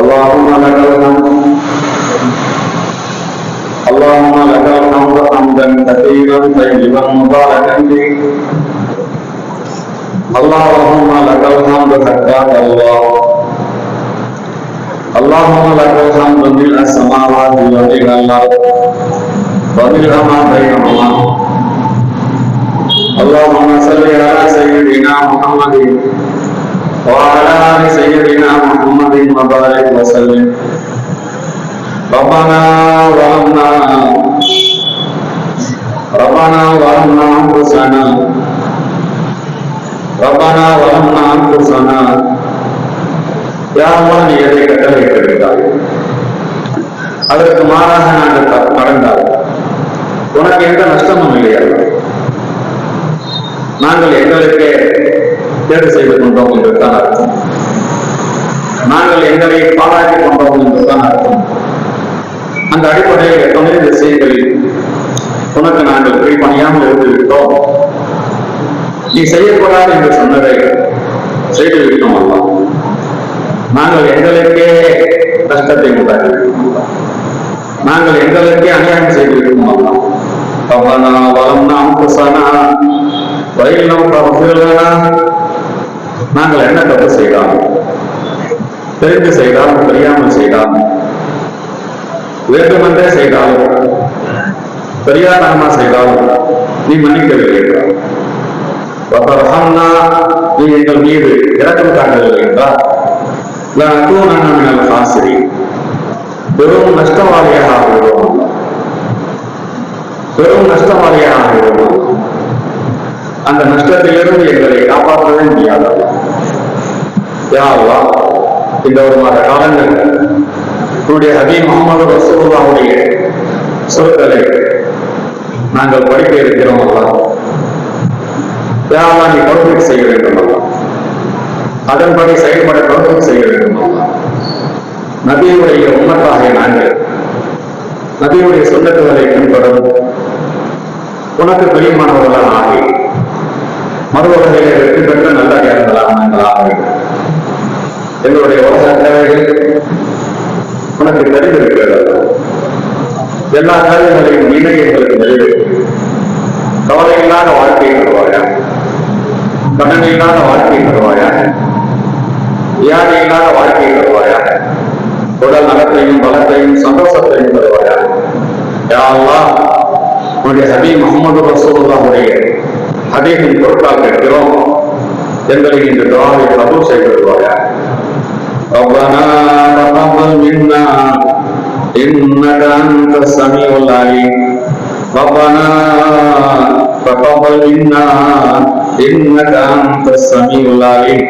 اللهم لك الحمد اللهم لك الحمد حمدا كثيرا طيبا مباركا فيه اللهم لك الحمد حتى الله اللهم لك الحمد ملء السماوات وملء الارض وملء ما بينهما اللهم صل على سيدنا محمد وعلى ال سيدنا محمد وبارك وسلم ربنا ظلمنا ربنا ظلمنا انفسنا ربنا ظلمنا انفسنا யா அல்லாஹ் நீ எதை கட்டளையிட்டிருக்கிறாய் அதற்கு மாறாக நாங்கள் த- நடந்தால் உனக்கு எந்த நஷ்டமும் இல்லையா நாங்கள் எங்களுக்கே தேர்வு செய்து கொண்டோம் என்றுதான் அர்த்தம். நாங்கள் எங்களை பாராட்டி கொண்டோம் என்றுதான் அர்த்தம். அந்த அடிப்படையில் எத்தனை விஷயங்களில் உனக்கு நாங்கள் பணியாமல் இருந்துவிட்டோம் நீ செய்யக்கூடாது என்று சொன்னதை செய்து விட்டோம் அல்ல நாங்கள் எங்களுக்கே கஷ்டத்தை உண்டாக்கி நாங்கள் எங்களுக்கே அநியாயம் செய்து விட்டோம் அல்ல பவனா வளம்னா அம்புசானா வயல் நம்ம நாங்கள் என்ன தப்பு செய்தோம் தெரிந்து செய்தால் தெரியாமல் செய்தால்? வேண்டுமென்றே செய்தால்? தெரியாதனமா செய்தால்? நீ மன்னிக்கவில்லை என்றார் நீ எங்கள் மீது இறக்கம் காட்டவில்லை என்றால்? லனகூனன்ன மினல் வெறும் பெரும் நஷ்டவாளியாக ஆகிவிடுவோம். பெரும் நஷ்டவாளியாக ஆகிவிடுவோம். அந்த நஷ்டத்திலிருந்து எங்களை காப்பாற்றவே முடியாது. அல்லாஹ். இந்த ஒரு மாத காலங்கள் உங்களுடைய ஹபீ முகமது ரசூல்லாவுடைய சொற்களை நாங்கள் படிக்க இருக்கிறோம் அல்லா யா நீ கௌரவிக் செய்ய வேண்டும் அல்லா அதன்படி செயல்பட கௌரவிக் செய்ய வேண்டும் அல்லா நபியுடைய உண்மத்தாக நாங்கள் நபியுடைய சொந்தத்துகளை பின்பற்றும் உனக்கு பிரியமானவர்களாக ஆகி மறுவகையில் வெற்றி பெற்ற நல்ல அடியார்களாக நாங்கள் ஆக வேண்டும் எங்களுடைய உலக உனக்கு தெரிந்திருக்கிறது எல்லா காரியங்களையும் நீனே எங்களுக்கு நிறைவேற்று. கவலை இல்லாத வாழ்க்கையை தருவாயா? கடன் இல்லாத வாழ்க்கையை தருவாயா? வியாதி இல்லாத வாழ்க்கையை தருவாயா? உடல் நலத்தையும் பலத்தையும் சந்தோஷத்தையும் தருவாயா? யா அல்லாஹ் உன்னுடைய ஹபீ முகமது ரசூலுல்லாஹுடைய ஹதீஸின் பொருட்கள் கேட்கிறோம் எங்களை இந்த துவாவை கபூர் செய்து வருவாயா ربنا تقبل منا إنك أنت السميع العليم ربنا تقبل منا إنك أنت السميع العليم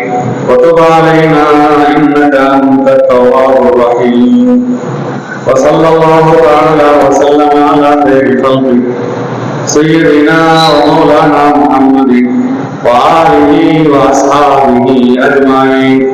وتب علينا إنك أنت التواب الرحيم وصلى الله تعالى وسلم على خير خلقه سيدنا ومولانا محمد وآله وأصحابه أجمعين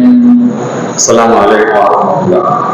আসসালামু আলাইকুম